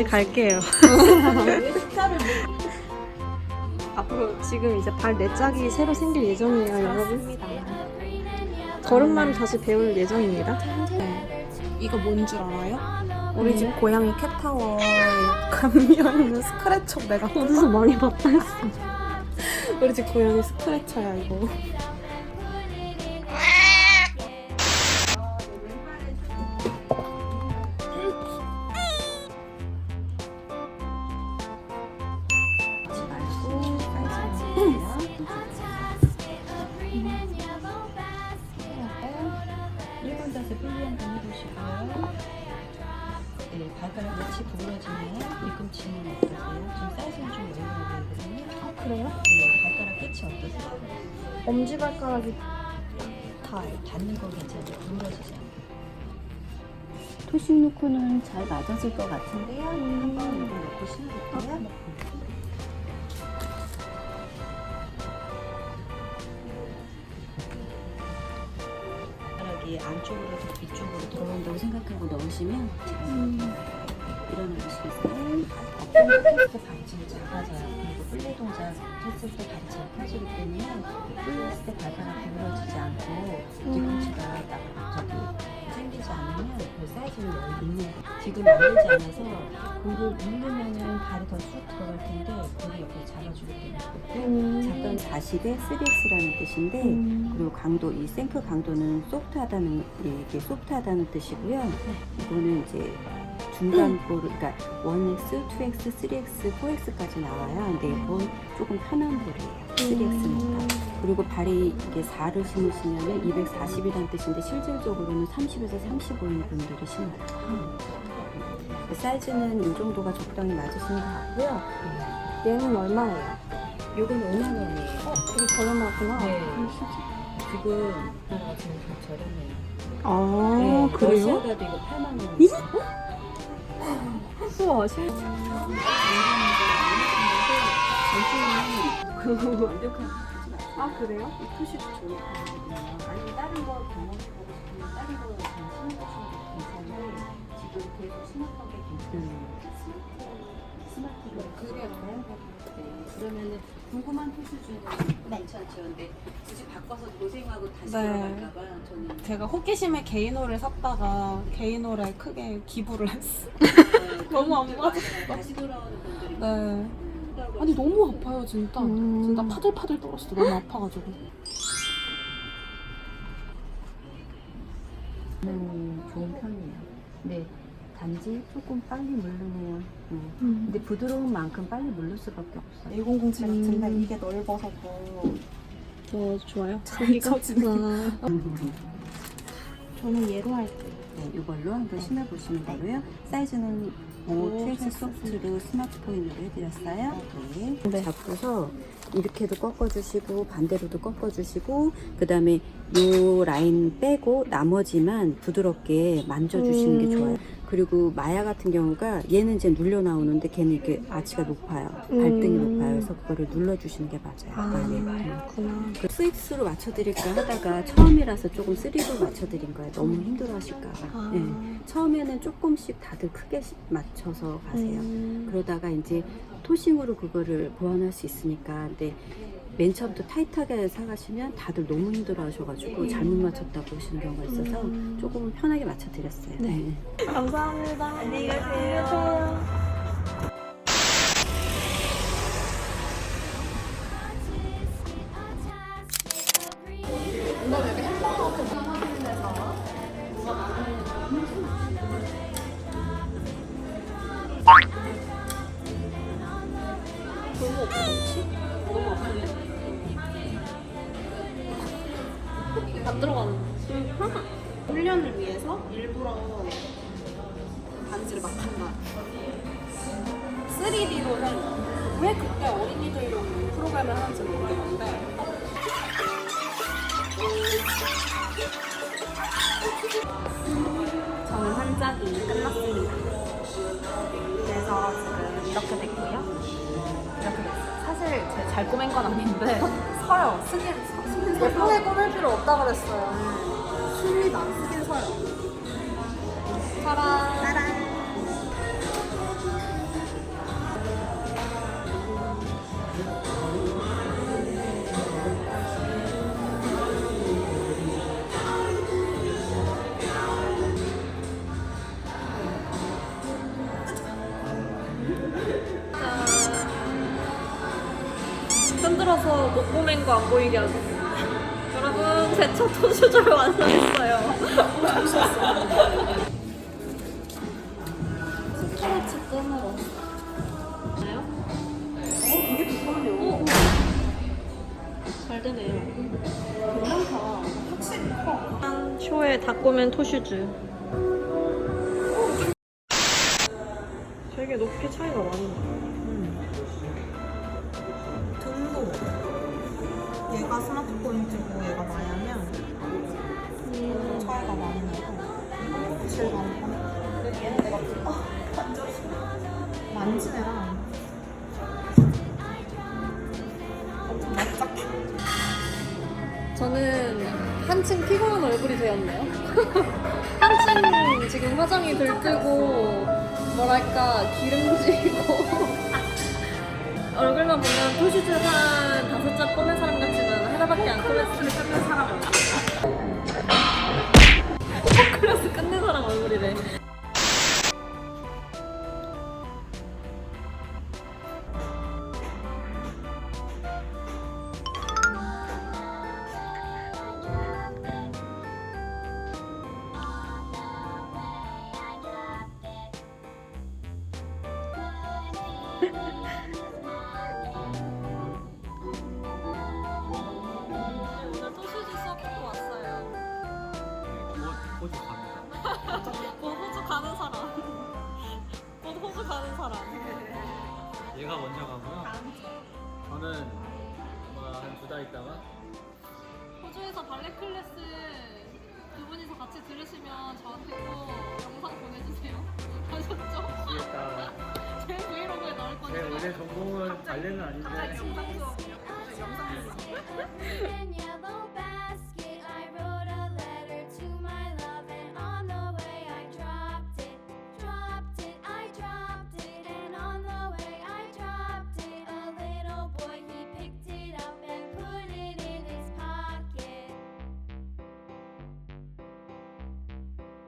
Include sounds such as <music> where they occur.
다시 갈게요. <laughs> 앞으로 지금 이제 발네 짝이 새로 생길 예정이에요, 여러분. 걸음마를 다시 배울 예정입니다. 이거 뭔 줄 알아요? 우리 집 고양이 캣타워에 감겨 있는 스크래쳐 내가 어디서 많이 봤다 했어. 우리 집 고양이 스크래쳐야 이거. 그래요? 네, 발가락 끝이 어떠세요? 엄지발가락이 닿아요. 닿는 거 괜찮아요. 않아요. 토식 놓고는 잘 맞아질 것 같은데요. 한번 이거 놓고 신어볼게요. 발가락이 안쪽으로서 뒤쪽으로 들어온다고 생각하고 넣으시면 잘 일어나시겠어요? 어떤 헬스 발치는 작아져요. 플레 동작 했을 때잘 펴지기 때문에 플레했을 때 발가락 구부러지지 않고 뒤꿈치가 딱 저기 생기지 않으면 그 있는 거예요. 지금 만들지 않아서 볼을 누르면은 발이 더 쑥 들어갈 텐데 볼이 옆에 잡아주기 때문에 잠깐 40의 3X라는 뜻인데 그리고 강도 이 생크 강도는 소프트하다는 예, 이게 소프트하다는 뜻이고요. 이거는 이제 중간 볼을 그러니까 1X, 2X, 3X, 4X까지 나와요. 근데 이건 조금 편한 볼이에요. 3X니까. 그리고 발이 이게 4를 신으시면 240이라는 뜻인데 실질적으로는 30에서 35인 분들이 신어요. 그 사이즈는 이 정도가 적당히 맞으시는 것 같고요. 얘는 얼마예요? 요건 5만 원이에요. 어, 되게 저렴하구나. 네. 지금 이거 지금 좀 저렴해요. 아, 네, 그래요? 러시아 가도 이거 8만 원. 우와, 실 완벽한 하지 마세요. 아, 그래요? 이 표시도 좋은 편이거든요. 아니면 다른 거 경험해보고 싶으면 다른 거 신어보시는 것도 괜찮은데 지금 계속 스마트하게 괜찮아요. 스마트로 그래요? 네. 그러면은 궁금한 표시 중에 괜찮죠. 근데 굳이 바꿔서 고생하고 다시 네. 돌아갈까봐 저는 제가 호기심에 개인홀을 샀다가 개인홀에 크게 기부를 했어. 네, <laughs> 너무 안 맞았어. 다시 돌아오는 분들이 네. 아니. 너무 아파요 진짜. 음. 진짜 파들파들 떨었어. 너무 아파가지고. 음, 좋은 편이에요. 근데 단지 조금 빨리 물르네요. 음. 음. 근데 부드러운 만큼 빨리 물를 수밖에 없어요. 1007 같은데 음. 이게 넓어서 더저 좋아요. 잘 쳐지는. 아, <laughs> 저는 얘로 할게요. 네, 이걸로 한번 신어보시면 되고요. 사이즈는 5, 오, 2X 소프트로 스마트 포인으로 해드렸어요. 네. 네. 잡고서 이렇게도 꺾어주시고 반대로도 꺾어주시고 그 다음에 이 라인 빼고 나머지만 부드럽게 만져주시는 게 음. 좋아요. 그리고 마야 같은 경우가 얘는 이제 눌려 나오는데 걔는 이렇게 아치가 높아요. 발등이 음. 높아요. 그래서 그거를 눌러주시는 게 맞아요. 아, 네. 그렇구나. 그 2X로 맞춰드릴까 하다가 처음이라서 조금 3로 맞춰드린 거예요. 너무 힘들어하실까봐. 아. 네. 처음에는 조금씩 다들 크게 시- 맞춰서 가세요. 음. 그러다가 이제 토싱으로 그거를 보완할 수 있으니까 근데 맨 처음부터 타이트하게 사가시면 다들 너무 힘들어 하셔가지고 잘못 맞췄다고 하시는 경우가 있어서 음. 조금 편하게 맞춰드렸어요. 네. 감사합니다. 안녕히 가세요. 안 들어가는 <laughs> 훈련을 위해서 일부러 반지를 막 한다. 코미디로 해요. 왜 그때 어린이들용 프로그램을 하는지 모르겠는데. 저는 한짝이 끝났습니다. 그래서 지금 이렇게 됐고요. 이렇게 됐어요. 사실 제가 잘 꾸민 건 아닌데 <laughs> 서요. 서요. 예쁘게 꾸밀 필요 없다 그랬어요. 숨이 나 쓰긴 서요. 짜란. 흔들어서 못 보낸 거안 보이게 하죠. 여러분, 제첫 토슈절 완성했어요. 스트레치 끈으로. 되게 비싸네요. 잘 되네요. 괜찮다. 확실히 커. 쇼에 다 꾸민 토슈즈. 되게 높이 차이가 많이 등도 얘가 스마트 포인트고 얘가 마야면 차이가 많이 나고 질감 얘는 내가. 만진 애랑 엄청 납작해 저는 한층 피곤한 얼굴이 되었네요. <laughs> 한층 지금 화장이 들뜨고 뭐랄까 기름지고 얼굴만 보면 토슈즈 한 다섯 장 꺼낸 사람 같지만 하나밖에 안 꺼냈으면 끝낸 사람. 오늘 토슈즈 수업도 왔어요. 곧 호주 갑니다. 곧 호주 가는 사람. 얘가 먼저 가고요. 저는 한두 달 있다가 호주에서 발레 클래스 두 분이서 같이 들으시면 저한테 발레는 아닌데. 심장 수업 영상 you